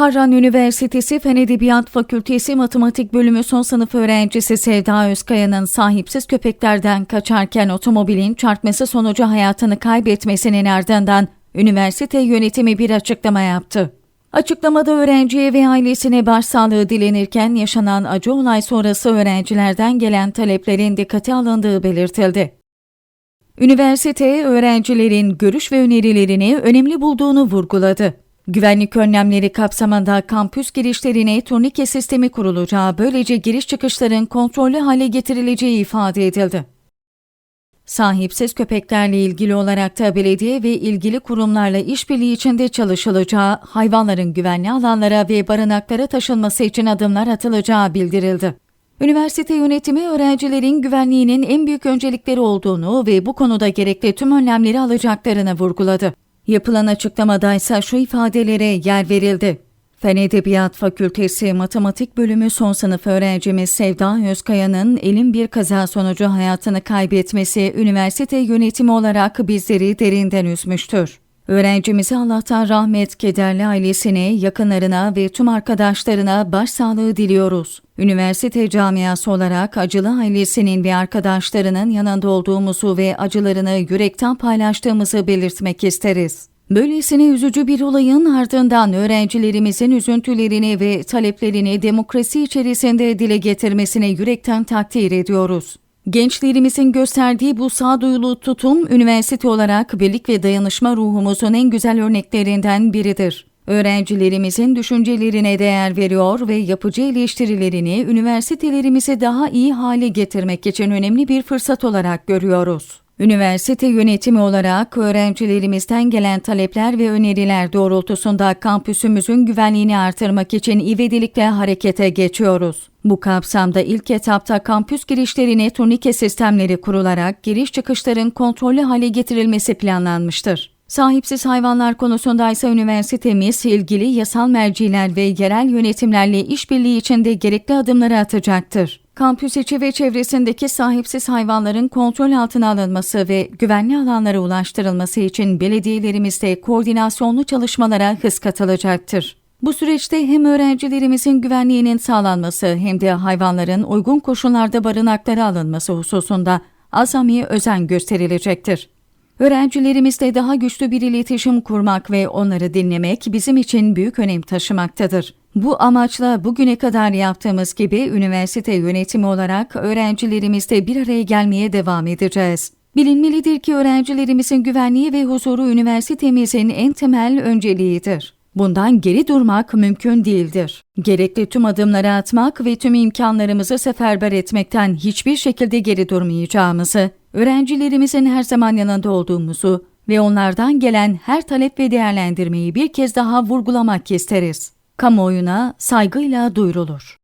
Harran Üniversitesi Fen Edebiyat Fakültesi Matematik Bölümü son sınıf öğrencisi Sevda Özkaya'nın sahipsiz köpeklerden kaçarken otomobilin çarpması sonucu hayatını kaybetmesinin ardından üniversite yönetimi bir açıklama yaptı. Açıklamada öğrenciye ve ailesine başsağlığı dilenirken yaşanan acı olay sonrası öğrencilerden gelen taleplerin dikkate alındığı belirtildi. Üniversite, öğrencilerin görüş ve önerilerini önemli bulduğunu vurguladı. Güvenlik önlemleri kapsamında kampüs girişlerine turnike sistemi kurulacağı, böylece giriş çıkışların kontrollü hale getirileceği ifade edildi. Sahipsiz köpeklerle ilgili olarak da belediye ve ilgili kurumlarla işbirliği içinde çalışılacağı, hayvanların güvenli alanlara ve barınaklara taşınması için adımlar atılacağı bildirildi. Üniversite yönetimi öğrencilerin güvenliğinin en büyük öncelikleri olduğunu ve bu konuda gerekli tüm önlemleri alacaklarını vurguladı. Yapılan açıklamada ise şu ifadelere yer verildi. Fen Edebiyat Fakültesi Matematik Bölümü son sınıf öğrencimiz Sevda Özkaya'nın elin bir kaza sonucu hayatını kaybetmesi üniversite yönetimi olarak bizleri derinden üzmüştür. Öğrencimize Allah'tan rahmet, kederli ailesine, yakınlarına ve tüm arkadaşlarına başsağlığı diliyoruz. Üniversite camiası olarak acılı ailesinin ve arkadaşlarının yanında olduğumuzu ve acılarını yürekten paylaştığımızı belirtmek isteriz. Böylesine üzücü bir olayın ardından öğrencilerimizin üzüntülerini ve taleplerini demokrasi içerisinde dile getirmesine yürekten takdir ediyoruz. Gençlerimizin gösterdiği bu sağduyulu tutum, üniversite olarak birlik ve dayanışma ruhumuzun en güzel örneklerinden biridir. Öğrencilerimizin düşüncelerine değer veriyor ve yapıcı eleştirilerini üniversitelerimizi daha iyi hale getirmek için önemli bir fırsat olarak görüyoruz. Üniversite yönetimi olarak öğrencilerimizden gelen talepler ve öneriler doğrultusunda kampüsümüzün güvenliğini artırmak için ivedilikle harekete geçiyoruz. Bu kapsamda ilk etapta kampüs girişlerine turnike sistemleri kurularak giriş çıkışların kontrollü hale getirilmesi planlanmıştır. Sahipsiz hayvanlar konusunda ise üniversitemiz ilgili yasal merciler ve yerel yönetimlerle işbirliği içinde gerekli adımları atacaktır. Kampüs içi ve çevresindeki sahipsiz hayvanların kontrol altına alınması ve güvenli alanlara ulaştırılması için belediyelerimizde koordinasyonlu çalışmalara hız katılacaktır. Bu süreçte hem öğrencilerimizin güvenliğinin sağlanması hem de hayvanların uygun koşullarda barınaklara alınması hususunda azami özen gösterilecektir. Öğrencilerimizle daha güçlü bir iletişim kurmak ve onları dinlemek bizim için büyük önem taşımaktadır. Bu amaçla bugüne kadar yaptığımız gibi üniversite yönetimi olarak öğrencilerimizle bir araya gelmeye devam edeceğiz. Bilinmelidir ki öğrencilerimizin güvenliği ve huzuru üniversitemizin en temel önceliğidir. Bundan geri durmak mümkün değildir. Gerekli tüm adımları atmak ve tüm imkanlarımızı seferber etmekten hiçbir şekilde geri durmayacağımızı, öğrencilerimizin her zaman yanında olduğumuzu ve onlardan gelen her talep ve değerlendirmeyi bir kez daha vurgulamak isteriz. Kamuoyuna saygıyla duyurulur.